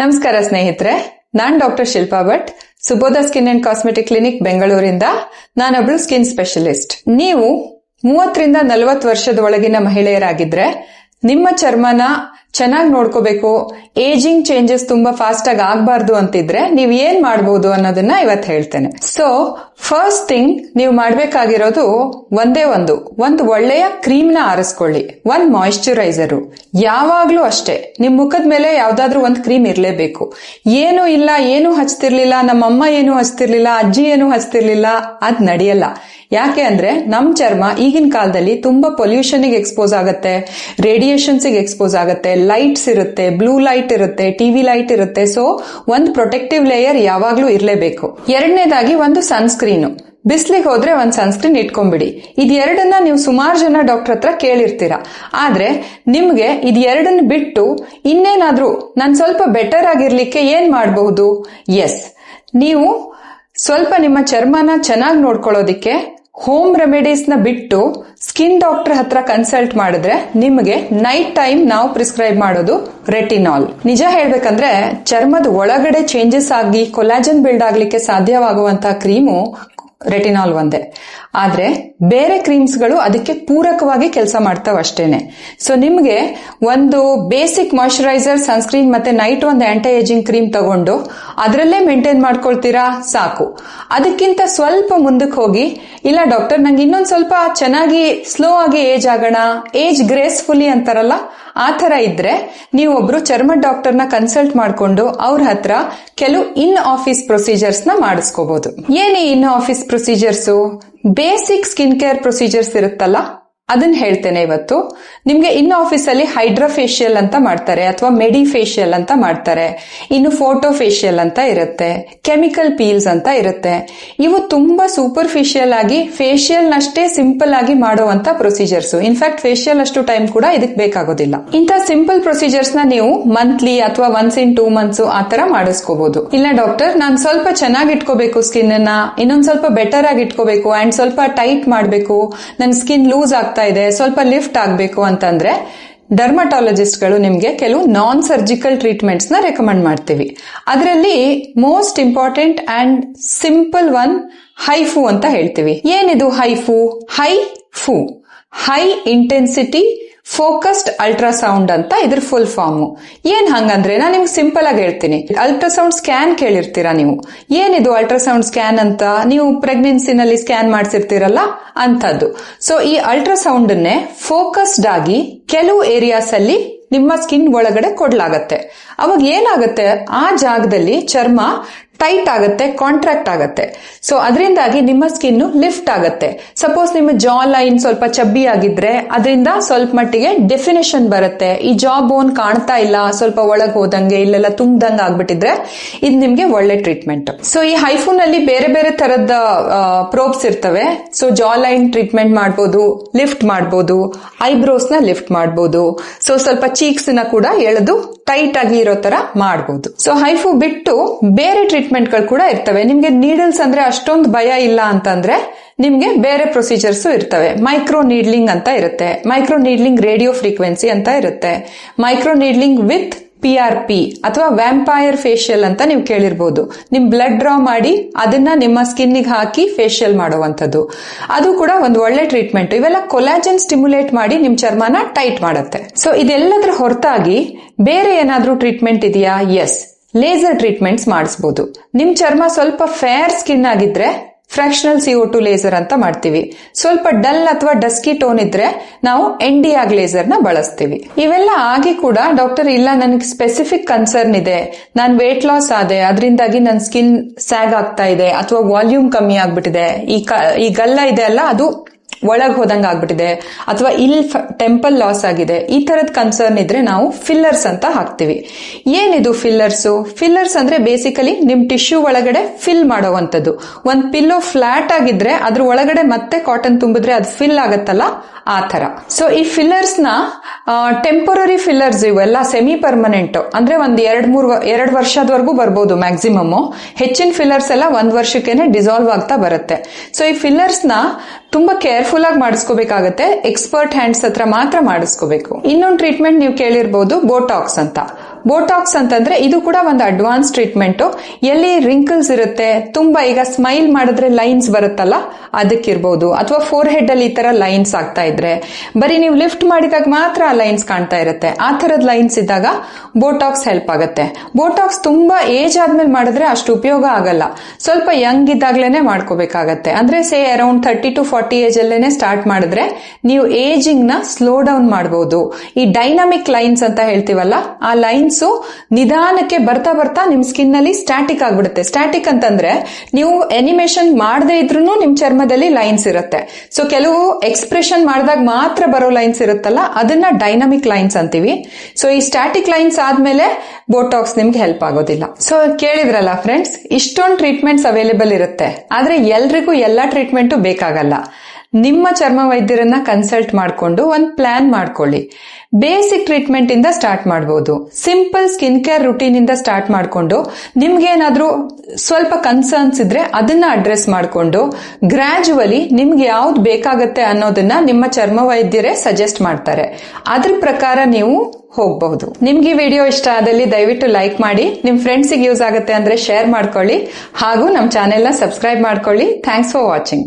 ನಮಸ್ಕಾರ ಸ್ನೇಹಿತರೆ, ನಾನ್ doctor Shilpa Bhat, Subodha skin and cosmetic clinic ಬೆಂಗಳೂರಿಂದ, ನಾನೊಬ್ಳು ಸ್ಕಿನ್ ಸ್ಪೆಷಲಿಸ್ಟ್ ನೀವು ಮೂವತ್ತರಿಂದ ನಲವತ್ತು ವರ್ಷದ ಒಳಗಿನ ಮಹಿಳೆಯರಾಗಿದ್ರೆ ನಿಮ್ಮ ಚರ್ಮನ ಚೆನ್ನಾಗಿ ನೋಡ್ಕೋಬೇಕು. ಏಜಿಂಗ್ ಚೇಂಜಸ್ ತುಂಬಾ ಫಾಸ್ಟ್ ಆಗಿ ಆಗಬಾರ್ದು ಅಂತಿದ್ರೆ ನೀವು ಏನ್ ಮಾಡಬಹುದು ಅನ್ನೋದನ್ನ ಇವತ್ತು ಹೇಳ್ತೇನೆ. ಸೊ ಫಸ್ಟ್ ಥಿಂಗ್ ನೀವು ಮಾಡಬೇಕಾಗಿರೋದು ಒಂದೇ ಒಂದು. ಒಂದು ಒಳ್ಳೆಯ ಕ್ರೀಮ್ನ ಆರಿಸ್ಕೊಳ್ಳಿ. ಒಂದ್ ಮಾಯಿಶ್ಚರೈಸರು ಯಾವಾಗ್ಲೂ ಅಷ್ಟೇ. ನಿಮ್ ಮುಖದ ಮೇಲೆ ಯಾವ್ದಾದ್ರು ಒಂದ್ ಕ್ರೀಮ್ ಇರಲೇಬೇಕು. ಏನು ಇಲ್ಲ, ಏನು ಹಚ್ತಿರ್ಲಿಲ್ಲ, ನಮ್ಮಮ್ಮ ಏನು ಹಚ್ತಿರ್ಲಿಲ್ಲ, ಅಜ್ಜಿ ಏನು ಹಚ್ತಿರ್ಲಿಲ್ಲ, ಅದ್ ನಡೆಯಲ್ಲ. ಯಾಕೆ ಅಂದ್ರೆ ನಮ್ ಚರ್ಮ ಈಗಿನ ಕಾಲದಲ್ಲಿ ತುಂಬಾ ಪೊಲ್ಯೂಷನ್ ಎಕ್ಸ್ಪೋಸ್ ಆಗುತ್ತೆ ರೇಡಿಯೇಷನ್ಸ್ ಎಕ್ಸ್ಪೋಸ್ ಆಗುತ್ತೆ ಲೈಟ್ಸ್ ಇರುತ್ತೆ ಬ್ಲೂ ಲೈಟ್ ಇರುತ್ತೆ ಟಿವಿ ಲೈಟ್ ಇರುತ್ತೆ. ಸೊ ಒಂದು ಪ್ರೊಟೆಕ್ಟಿವ್ ಲೇಯರ್ ಯಾವಾಗ್ಲೂ ಇರಲೇಬೇಕು. ಎರಡನೇದಾಗಿ ಒಂದು ಸನ್ಸ್ಕ್ರೀನ್ ಬಿಸ್ಲಿಗೆ ಹೋದ್ರೆ ಒಂದು ಸನ್ಸ್ಕ್ರೀನ್ ಇಟ್ಕೊಂಡ್ಬಿಡಿ. ಇದ್ ಎರಡನ್ನ ನೀವು ಸುಮಾರು ಜನ ಡಾಕ್ಟರ್ ಹತ್ರ ಕೇಳಿರ್ತೀರಾ. ಆದ್ರೆ ನಿಮ್ಗೆ ಇದ್ ಎರಡನ್ನ ಬಿಟ್ಟು ಇನ್ನೇನಾದ್ರೂ ನಾನು ಸ್ವಲ್ಪ ಬೆಟರ್ ಆಗಿರ್ಲಿಕ್ಕೆ ಏನ್ ಮಾಡಬಹುದು? ಎಸ್ ನೀವು ಸ್ವಲ್ಪ ನಿಮ್ಮ ಚರ್ಮನ ಚೆನ್ನಾಗಿ ನೋಡ್ಕೊಳ್ಳೋದಿಕ್ಕೆ ಹೋಮ್ ರೆಮಿಡೀಸ್ನ ಬಿಟ್ಟು ಸ್ಕಿನ್ ಡಾಕ್ಟರ್ ಹತ್ರ ಕನ್ಸಲ್ಟ್ ಮಾಡಿದ್ರೆ ನಿಮಗೆ ನೈಟ್ ಟೈಮ್ ನಾವು ಪ್ರಿಸ್ಕ್ರೈಬ್ ಮಾಡೋದು ರೆಟಿನಾಲ್ ನಿಜ ಹೇಳ್ಬೇಕಂದ್ರೆ ಚರ್ಮದ ಒಳಗಡೆ ಚೇಂಜಸ್ ಆಗಿ ಕೊಲಾಜನ್ ಬಿಲ್ಡ್ ಆಗ್ಲಿಕ್ಕೆ ಸಾಧ್ಯವಾಗುವಂತಹ ಕ್ರೀಮು ರೆಟಿನಾಲ್ ಒಂದೇ. ಆದ್ರೆ ಬೇರೆ ಕ್ರೀಮ್ಸ್ಗಳು ಅದಕ್ಕೆ ಪೂರಕವಾಗಿ ಕೆಲಸ ಮಾಡ್ತಾವ ಅಷ್ಟೇನೆ. ಸೊ ನಿಮ್ಗೆ ಒಂದು ಬೇಸಿಕ್ ಮಾಯಶ್ಚರೈಸರ್ ಸನ್ಸ್ಕ್ರೀನ್ ಮತ್ತೆ ನೈಟ್ ಒಂದು ಆಂಟಿ ಏಜಿಂಗ್ ಕ್ರೀಮ್ ತಗೊಂಡು ಅದರಲ್ಲೇ ಮೇಂಟೈನ್ ಮಾಡ್ಕೊಳ್ತೀರಾ? ಸಾಕು. ಅದಕ್ಕಿಂತ ಸ್ವಲ್ಪ ಮುಂದಕ್ಕೆ ಹೋಗಿ, ಇಲ್ಲ ಡಾಕ್ಟರ್ ನಂಗೆ ಇನ್ನೊಂದು ಸ್ವಲ್ಪ ಚೆನ್ನಾಗಿ ಸ್ಲೋ ಆಗಿ ಏಜ್ ಆಗೋಣ ಏಜ್ ಗ್ರೇಸ್ಫುಲಿ ಅಂತಾರಲ್ಲ ಆ ಥರ ಇದ್ರೆ ನೀವು ಒಬ್ರು ಚರ್ಮ ಡಾಕ್ಟರ್ನ ಕನ್ಸಲ್ಟ್ ಮಾಡಿಕೊಂಡು ಅವ್ರ ಹತ್ರ ಕೆಲವು ಇನ್ ಆಫೀಸ್ ಪ್ರೊಸೀಜರ್ಸ್ನ ಮಾಡಿಸ್ಕೋಬಹುದು ಏನೇ in office procedures? Basic skin care procedures ಇರುತ್ತಲ್ಲ? ಅದನ್ನ ಹೇಳ್ತೇನೆ ಇವತ್ತು. ನಿಮ್ಗೆ ಇನ್ನು ಆಫೀಸ್ ಅಲ್ಲಿ ಹೈಡ್ರಾ ಫೇಶಿಯಲ್ ಅಂತ ಮಾಡ್ತಾರೆ ಅಥವಾ ಮೆಡಿ ಫೇಶಿಯಲ್ ಅಂತ ಮಾಡ್ತಾರೆ. ಇನ್ನು ಫೋಟೋ ಫೇಶಿಯಲ್ ಅಂತ ಇರುತ್ತೆ. ಕೆಮಿಕಲ್ ಪೀಲ್ಸ್ ಅಂತ ಇರುತ್ತೆ. ಇವು ತುಂಬಾ ಸೂಪರ್ಫಿಷಿಯಲ್ ಆಗಿ ಫೇಶಿಯಲ್ ನಷ್ಟೇ ಸಿಂಪಲ್ ಆಗಿ ಮಾಡುವಂತ ಪ್ರೊಸೀಜರ್ಸ್ ಇನ್ಫ್ಯಾಕ್ಟ್ ಫೇಶಿಯಲ್ ಅಷ್ಟು ಟೈಮ್ ಕೂಡ ಇದಕ್ಕೆ ಬೇಕಾಗೋದಿಲ್ಲ. ಇಂಥ ಸಿಂಪಲ್ ಪ್ರೊಸೀಜರ್ಸ್ನ ನೀವು ಮಂತ್ಲಿ ಅಥವಾ ಒನ್ಸ್ ಇನ್ ಟೂ ಮಂತ್ಸ್ ಆ ತರ ಮಾಡಿಸ್ಕೋಬಹುದು ಇಲ್ಲ ಡಾಕ್ಟರ್ ನಾನು ಸ್ವಲ್ಪ ಚೆನ್ನಾಗಿ ಇಟ್ಕೋಬೇಕು ಸ್ಕಿನ್ ಅನ್ನ ಇನ್ನೊಂದ್ ಸ್ವಲ್ಪ ಬೆಟರ್ ಆಗಿ ಇಟ್ಕೋಬೇಕು ಅಂಡ್ ಸ್ವಲ್ಪ ಟೈಟ್ ಮಾಡಬೇಕು. ನನ್ನ ಸ್ಕಿನ್ ಲೂಸ್ ಆಗ್ತಾ ಇದೆ. ಸ್ವಲ್ಪ ಲಿಫ್ಟ್ ಆಗಬೇಕು ಅಂತಂದ್ರೆ ಡರ್ಮಟಾಲಜಿಸ್ಟ್ಗಳು ನಿಮಗೆ ಕೆಲವು ನಾನ್ ಸರ್ಜಿಕಲ್ ಟ್ರೀಟ್ಮೆಂಟ್ಸ್ನ ರೆಕಮೆಂಡ್ ಮಾಡ್ತೀವಿ. ಅದರಲ್ಲಿ most important and simple one HIFU ಅಂತ ಹೇಳ್ತೀವಿ. ಏನಿದು HIFU HIFU high intensity focused ultrasound ಅಂತ ಇದ್ರ ಫುಲ್ ಫಾರ್ಮ್ ಏನ್ ಹಂಗಂದ್ರೆ ನಾನು ನಿಮ್ಗೆ ಸಿಂಪಲ್ ಆಗಿ ಹೇಳ್ತೀನಿ. ಅಲ್ಟ್ರಾಸೌಂಡ್ ಸ್ಕ್ಯಾನ್ ಕೇಳಿರ್ತೀರಾ ನೀವು? ಏನಿದು ಅಲ್ಟ್ರಾಸೌಂಡ್ ಸ್ಕ್ಯಾನ್ ಅಂತ? ನೀವು ಪ್ರೆಗ್ನೆನ್ಸಿನಲ್ಲಿ ಸ್ಕ್ಯಾನ್ ಮಾಡಿಸಿರ್ತೀರಲ್ಲ ಅಂತದ್ದು ಸೊ ಈ ಅಲ್ಟ್ರಾಸೌಂಡ್ ಅನ್ನೇ ಫೋಕಸ್ಡ್ ಆಗಿ ಕೆಲವು ಏರಿಯಾಸ್ ಅಲ್ಲಿ ನಿಮ್ಮ ಸ್ಕಿನ್ ಒಳಗಡೆ ಕೊಡ್ಲಾಗತ್ತೆ. ಅವಾಗ ಏನಾಗುತ್ತೆ? ಆ ಜಾಗದಲ್ಲಿ ಚರ್ಮ ಟೈಟ್ ಆಗುತ್ತೆ ಕಾಂಟ್ರಾಕ್ಟ್ ಆಗುತ್ತೆ. ಸೊ ಅದರಿಂದಾಗಿ ನಿಮ್ಮ ಸ್ಕಿನ್ ಲಿಫ್ಟ್ ಆಗುತ್ತೆ. ಸಪೋಸ್ ನಿಮ್ಮ ಜಾ ಲೈನ್ ಸ್ವಲ್ಪ ಚಬ್ಬಿ ಆಗಿದ್ರೆ, ಅದರಿಂದ ಸ್ವಲ್ಪ ಮಟ್ಟಿಗೆ ಡೆಫಿನೇಷನ್ ಬರುತ್ತೆ. ಈ ಜಾ ಬೋನ್ ಕಾಣ್ತಾ ಇಲ್ಲ, ಸ್ವಲ್ಪ ಒಳಗೆ ಹೋದಂಗೆ, ಇಲ್ಲೆಲ್ಲ ತುಂಬ್ದಂಗೆ ಆಗ್ಬಿಟ್ಟಿದ್ರೆ, ಇದು ನಿಮ್ಗೆ ಒಳ್ಳೆ ಟ್ರೀಟ್ಮೆಂಟ್ ಸೊ ಈ ಹೈಫೋನ್ ಅಲ್ಲಿ ಬೇರೆ ಬೇರೆ ತರದ ಪ್ರೋಬ್ಸ್ ಇರ್ತವೆ. ಸೊ ಜಾ ಲೈನ್ ಟ್ರೀಟ್ಮೆಂಟ್ ಮಾಡ್ಬೋದು ಲಿಫ್ಟ್ ಮಾಡ್ಬೋದು ಐಬ್ರೋಸ್ನ ಲಿಫ್ಟ್ ಮಾಡ್ಬೋದು. ಸೊ ಸ್ವಲ್ಪ ಚೀಕ್ಸ್ನ ಕೂಡ ಎಳೆದು ಟೈಟ್ ಆಗಿ ಇರೋ ತರ ಮಾಡಬಹುದು ಸೊ ಹೈಫು ಬಿಟ್ಟು ಬೇರೆ ಟ್ರೀಟ್ಮೆಂಟ್ಗಳು ಕೂಡ ಇರ್ತವೆ. ನಿಮ್ಗೆ ನೀಡಲ್ಸ್ ಅಂದ್ರೆ ಅಷ್ಟೊಂದು ಭಯ ಇಲ್ಲ ಅಂತಂದ್ರೆ ನಿಮ್ಗೆ ಬೇರೆ ಪ್ರೊಸೀಜರ್ಸ್ ಇರ್ತವೆ. ಮೈಕ್ರೋ ನೀಡ್ಲಿಂಗ್ ಅಂತ ಇರುತ್ತೆ. ಮೈಕ್ರೋ ನೀಡ್ಲಿಂಗ್ ರೇಡಿಯೋ ಫ್ರೀಕ್ವೆನ್ಸಿ ಅಂತ ಇರುತ್ತೆ. Micro needling with P R P ಅಥವಾ ವ್ಯಾಂಪೈರ್ ಫೇಶಿಯಲ್ ಅಂತ ನೀವು ಕೇಳಿರ್ಬೋದು. ನಿಮ್ ಬ್ಲಡ್ ಡ್ರಾ ಮಾಡಿ ಅದನ್ನ ನಿಮ್ಮ ಸ್ಕಿನ್ನಿಗೆ ಹಾಕಿ ಫೇಶಿಯಲ್ ಮಾಡುವಂಥದ್ದು. ಅದು ಕೂಡ ಒಂದು ಒಳ್ಳೆ ಟ್ರೀಟ್ಮೆಂಟ್ ಇವೆಲ್ಲ ಕೊಲಾಜನ್ ಸ್ಟಿಮ್ಯುಲೇಟ್ ಮಾಡಿ ನಿಮ್ ಚರ್ಮನ ಟೈಟ್ ಮಾಡುತ್ತೆ. ಸೊ ಇದೆಲ್ಲದರ ಹೊರತಾಗಿ ಬೇರೆ ಏನಾದ್ರೂ ಟ್ರೀಟ್ಮೆಂಟ್ ಇದೆಯಾ? ಎಸ್ ಲೇಸರ್ ಟ್ರೀಟ್ಮೆಂಟ್ಸ್ ಮಾಡಿಸಬಹುದು ನಿಮ್ ಚರ್ಮ ಸ್ವಲ್ಪ ಫೇರ್ ಸ್ಕಿನ್ ಆಗಿದ್ರೆ ಫ್ರಾಕ್ಷನಲ್ ಸಿಒ ಟು ಲೇಸರ್ ಅಂತ ಮಾಡ್ತೀವಿ. ಸ್ವಲ್ಪ ಡಲ್ ಅಥವಾ ಡಸ್ಕಿ ಟೋನ್ ಇದ್ರೆ ನಾವು ಎನ್ ಡಿ ಆಗ್ ಲೇಸರ್ನ ಬಳಸ್ತೀವಿ. ಇವೆಲ್ಲ ಆಗಿ ಕೂಡ ಡಾಕ್ಟರ್, ಇಲ್ಲ ನನಗೆ ಸ್ಪೆಸಿಫಿಕ್ ಕನ್ಸರ್ನ್ ಇದೆ. ನಾನು ವೇಟ್ ಲಾಸ್ ಆದೆ. ಅದರಿಂದಾಗಿ ನನ್ನ ಸ್ಕಿನ್ ಸ್ಯಾಗ್ ಆಗ್ತಾ ಇದೆ. ಅಥವಾ ವಾಲ್ಯೂಮ್ ಕಮ್ಮಿ ಆಗ್ಬಿಟ್ಟಿದೆ. ಈ ಗಲ್ಲ ಇದೆ ಅಲ್ಲ ಅದು ಒಳಗ್ ಹೋದಂಗೆ ಆಗ್ಬಿಟ್ಟಿದೆ. ಅಥವಾ ಇಲ್ಲಿ ಟೆಂಪಲ್ ಲಾಸ್ ಆಗಿದೆ. ಈ ತರದ ಕನ್ಸರ್ನ್ ಇದ್ರೆ ನಾವು ಫಿಲ್ಲರ್ಸ್ ಅಂತ ಹಾಕ್ತಿವಿ. ಏನಿದು ಫಿಲ್ಲರ್ಸ್ ಫಿಲ್ಲರ್ಸ್ ಅಂದ್ರೆ ಬೇಸಿಕಲಿ ನಿಮ್ ಟಿಶ್ಯೂ ಒಳಗಡೆ ಫಿಲ್ ಮಾಡುವಂತದ್ದು ಒಂದ್ ಪಿಲ್ಲೋ ಫ್ಲಾಟ್ ಆಗಿದ್ರೆ ಅದ್ರ ಒಳಗಡೆ ಮತ್ತೆ ಕಾಟನ್ ತುಂಬಿದ್ರೆ ಅದು ಫಿಲ್ ಆಗತ್ತಲ್ಲ? ಆ ತರ ಸೊ ಈ ಫಿಲ್ಲರ್ಸ್ನ ಟೆಂಪರರಿ ಫಿಲ್ಲರ್ಸ್ ಇವೆಲ್ಲ ಸೆಮಿ ಪರ್ಮನೆಂಟ್ ಅಂದ್ರೆ ಒಂದ್ ಎರಡ್ ಮೂರ್ ಎರಡ್ ವರ್ಷದವರೆಗೂ ಬರ್ಬೋದು ಮ್ಯಾಕ್ಸಿಮಮ್ ಹೆಚ್ಚಿನ ಫಿಲ್ಲರ್ಸ್ ಎಲ್ಲ ಒಂದ್ ವರ್ಷಕ್ಕೇನೆ ಡಿಸಾಲ್ವ್ ಆಗ್ತಾ ಬರುತ್ತೆ. ಸೊ ಈ ಫಿಲ್ಲರ್ಸ್ನ ತುಂಬಾ ಕೇರ್ಫುಲ್ ಆಗಿ ಮಾಡಿಸ್ಕೋಬೇಕಾಗತ್ತೆ. ಎಕ್ಸ್ಪರ್ಟ್ ಹ್ಯಾಂಡ್ಸ್ ಹತ್ರ ಮಾತ್ರ ಮಾಡಿಸ್ಕೋಬೇಕು. ಇನ್ನೊಂದು ಟ್ರೀಟ್ಮೆಂಟ್ ನೀವು ಕೇಳಿರ್ಬೋದು ಬೋಟಾಕ್ಸ್ ಅಂತ. ಬೋಟಾಕ್ಸ್ ಅಂತಂದ್ರೆ ಇದು ಕೂಡ ಒಂದು ಅಡ್ವಾನ್ಸ್ ಟ್ರೀಟ್ಮೆಂಟ್ ಎಲ್ಲಿ ರಿಂಕಲ್ಸ್ ಇರುತ್ತೆ, ತುಂಬಾ ಈಗ ಸ್ಮೈಲ್ ಮಾಡಿದ್ರೆ ಲೈನ್ಸ್ ಬರುತ್ತಲ್ಲ, ಅದಕ್ಕಿರ್ಬೋದು. ಅಥವಾ ಫೋರ್ ಹೆಡ್ ಅಲ್ಲಿ ಈ ತರ ಲೈನ್ಸ್ ಆಗ್ತಾ ಇದ್ರೆ. ಬರೀ ನೀವು ಲಿಫ್ಟ್ ಮಾಡಿದಾಗ ಮಾತ್ರ ಆ ಲೈನ್ಸ್ ಕಾಣ್ತಾ ಇರುತ್ತೆ. ಆ ತರದ ಲೈನ್ಸ್ ಇದ್ದಾಗ ಬೋಟಾಕ್ಸ್ ಹೆಲ್ಪ್ ಆಗುತ್ತೆ. ಬೋಟಾಕ್ಸ್ ತುಂಬಾ ಏಜ್ ಆದ್ಮೇಲೆ ಮಾಡಿದ್ರೆ ಅಷ್ಟು ಉಪಯೋಗ ಆಗಲ್ಲ. ಸ್ವಲ್ಪ ಯಂಗ್ ಇದ್ದಾಗ್ಲೇನೆ ಮಾಡ್ಕೋಬೇಕಾಗತ್ತೆ. ಅಂದ್ರೆ say around thirty to forty age ಅಲ್ಲೇನೆ ಸ್ಟಾರ್ಟ್ ಮಾಡಿದ್ರೆ ನೀವು ಏಜಿಂಗ್ನ ಸ್ಲೋ ಡೌನ್ ಮಾಡಬಹುದು ಈ ಡೈನಾಮಿಕ್ ಲೈನ್ಸ್ ಅಂತ ಹೇಳ್ತೀವಲ್ಲ, ಆ ಲೈನ್ಸ್ ನಿಧಾನಕ್ಕೆ ಬರ್ತಾ ಬರ್ತಾ ನಿಮ್ ಸ್ಕಿನ್ ಅಲ್ಲಿ ಸ್ಟ್ಯಾಟಿಕ್ ಆಗ್ಬಿಡುತ್ತೆ. ಸ್ಟ್ಯಾಟಿಕ್ ಅಂತಂದ್ರೆ ನೀವು ಅನಿಮೇಷನ್ ಮಾಡದೇ ಇದ್ರೂ ನಿಮ್ ಚರ್ಮದಲ್ಲಿ ಲೈನ್ಸ್ ಇರುತ್ತೆ. ಸೊ ಕೆಲವು ಎಕ್ಸ್ಪ್ರೆಷನ್ ಮಾಡಿದಾಗ ಮಾತ್ರ ಬರೋ ಲೈನ್ಸ್ ಇರುತ್ತಲ್ಲ, ಅದನ್ನ ಡೈನಾಮಿಕ್ ಲೈನ್ಸ್ ಅಂತೀವಿ. ಸೊ ಈ ಸ್ಟ್ಯಾಟಿಕ್ ಲೈನ್ಸ್ ಆದ್ಮೇಲೆ ಬೋಟಾಕ್ಸ್ ನಿಮ್ಗೆ ಹೆಲ್ಪ್ ಆಗೋದಿಲ್ಲ. ಸೊ ಕೇಳಿದ್ರಲ್ಲ ಫ್ರೆಂಡ್ಸ್ ಇಷ್ಟೊಂದು ಟ್ರೀಟ್ಮೆಂಟ್ಸ್ ಅವೈಲೇಬಲ್ ಇರುತ್ತೆ. ಆದ್ರೆ ಎಲ್ರಿಗೂ ಎಲ್ಲಾ ಟ್ರೀಟ್ಮೆಂಟು ಬೇಕಾಗಲ್ಲ. ನಿಮ್ಮ ಚರ್ಮ ವೈದ್ಯರನ್ನ ಕನ್ಸಲ್ಟ್ ಮಾಡಿಕೊಂಡು ಒಂದು ಪ್ಲಾನ್ ಮಾಡ್ಕೊಳ್ಳಿ. ಬೇಸಿಕ್ ಟ್ರೀಟ್ಮೆಂಟ್ ಇಂದ ಸ್ಟಾರ್ಟ್ ಮಾಡಬಹುದು ಸಿಂಪಲ್ ಸ್ಕಿನ್ ಕೇರ್ ರುಟೀನ್ ಇಂದ ಸ್ಟಾರ್ಟ್ ಮಾಡಿಕೊಂಡು ನಿಮ್ಗೇನಾದ್ರೂ ಸ್ವಲ್ಪ ಕನ್ಸರ್ನ್ಸ್ ಇದ್ರೆ ಅದನ್ನ ಅಡ್ರೆಸ್ ಮಾಡಿಕೊಂಡು ಗ್ರಾಜುವಲಿ ನಿಮ್ಗೆ ಯಾವ್ದು ಬೇಕಾಗತ್ತೆ ಅನ್ನೋದನ್ನ ನಿಮ್ಮ ಚರ್ಮ ವೈದ್ಯರೇ ಸಜೆಸ್ಟ್ ಮಾಡ್ತಾರೆ. ಅದ್ರ ಪ್ರಕಾರ ನೀವು ಹೋಗಬಹುದು. ನಿಮ್ಗೆ ವಿಡಿಯೋ ಇಷ್ಟ ಆದಲ್ಲಿ ದಯವಿಟ್ಟು ಲೈಕ್ ಮಾಡಿ, ನಿಮ್ ಫ್ರೆಂಡ್ಸಿಗೆ ಯೂಸ್ ಆಗುತ್ತೆ ಅಂದ್ರೆ ಶೇರ್ ಮಾಡ್ಕೊಳ್ಳಿ ಹಾಗೂ ನಮ್ಮ ಚಾನೆಲ್ನ ಸಬ್ಸ್ಕ್ರೈಬ್ ಮಾಡ್ಕೊಳ್ಳಿ. Thanks for watching